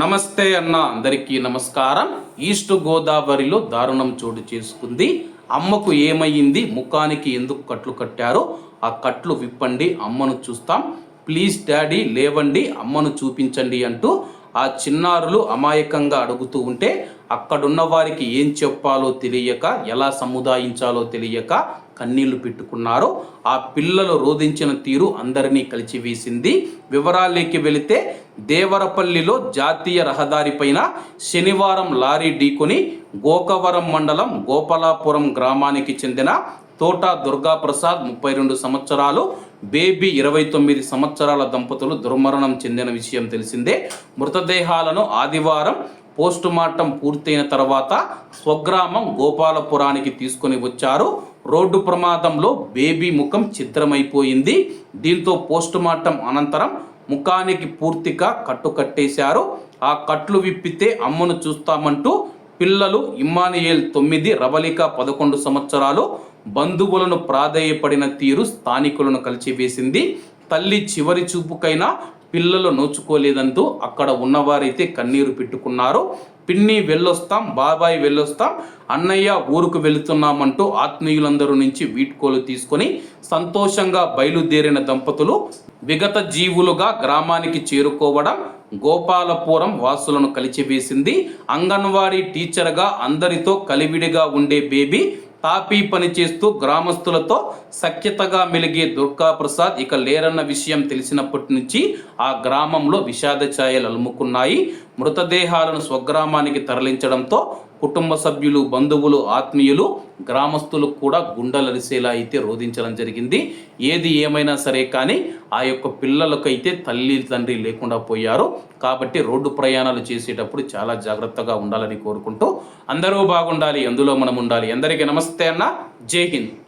నమస్తే అన్న అందరికీ నమస్కారం. ఈస్ట్ గోదావరిలో దారుణం చోటు చేసుకుంది. అమ్మకు ఏమయ్యింది? ముఖానికి ఎందుకు కట్లు కట్టారో? ఆ కట్లు విప్పండి అమ్మను చూస్తాం. ప్లీజ్ డాడీ లేవండి అమ్మను చూపించండి అంటూ ఆ చిన్నారులు అమాయకంగా అడుగుతూ ఉంటే అక్కడున్న వారికి ఏం చెప్పాలో తెలియక ఎలా సముదాయించాలో తెలియక కన్నీళ్ళు పెట్టుకున్నారు ఆ పిల్లలు రోధించిన తీరు అందరినీ కలిచివేసింది వివరాల్లోకి వెళితే దేవరపల్లిలో జాతీయ రహదారిపైన శనివారం లారీ ఢీకొని గోకవరం మండలం గోపాలాపురం గ్రామానికి చెందిన తోట దుర్గాప్రసాద్ ముప్పై రెండు సంవత్సరాలు బేబీ ఇరవై తొమ్మిది సంవత్సరాల దంపతులు దుర్మరణం చెందిన విషయం తెలిసిందే. మృతదేహాలను ఆదివారం పోస్టుమార్టం పూర్తయిన తర్వాత స్వగ్రామం గోపాలపురానికి తీసుకొని వచ్చారు. రోడ్డు ప్రమాదంలో బేబీ ముఖం చిత్రమైపోయింది. దీంతో పోస్ట్ మార్టం అనంతరం ముఖానికి పూర్తిగా కట్టు కట్టేశారు. ఆ కట్లు విప్పితే అమ్మను చూస్తామంటూ పిల్లలు ఇమ్మానియేల్ తొమ్మిది రవలిక పదకొండు సంవత్సరాలు బంధువులను ప్రాధేయపడిన తీరు స్థానికులను కలిచివేసింది. తల్లి చివరి చూపుకైనా పిల్లలు నోచుకోలేదంటూ అక్కడ ఉన్నవారైతే కన్నీరు పెట్టుకున్నారు. పిన్ని వెళ్ళొస్తాం బాబాయ్ వెళ్ళొస్తాం అన్నయ్య ఊరుకు వెళుతున్నామంటూ ఆత్మీయులందరూ నుంచి వీడ్కోలు తీసుకొని సంతోషంగా బయలుదేరిన దంపతులు విగత జీవులుగా గ్రామానికి చేరుకోవడం గోపాలపురం వాసులను కలిచివేసింది. అంగన్వాడీ టీచర్గా అందరితో కలివిడిగా ఉండే బేబీ తాపీ పని చేస్తూ గ్రామస్తులతో సఖ్యతగా మెలిగే దుర్గా ప్రసాద్ ఇక లేరన్న విషయం తెలిసినప్పటి నుంచి ఆ గ్రామంలో విషాద ఛాయలు అలుముకున్నాయి. మృతదేహాలను స్వగ్రామానికి తరలించడంతో కుటుంబ సభ్యులు బంధువులు ఆత్మీయులు గ్రామస్తులు కూడా గుండెలరిసేలా అయితే రోధించడం జరిగింది. ఏది ఏమైనా సరే కానీ ఆ యొక్క పిల్లలకైతే తల్లి తండ్రి లేకుండా పోయారు. కాబట్టి రోడ్డు ప్రయాణాలు చేసేటప్పుడు చాలా జాగ్రత్తగా ఉండాలని కోరుకుంటూ అందరూ బాగుండాలి అందులో మనం ఉండాలి. అందరికీ నమస్తే అన్న. జై హింద్.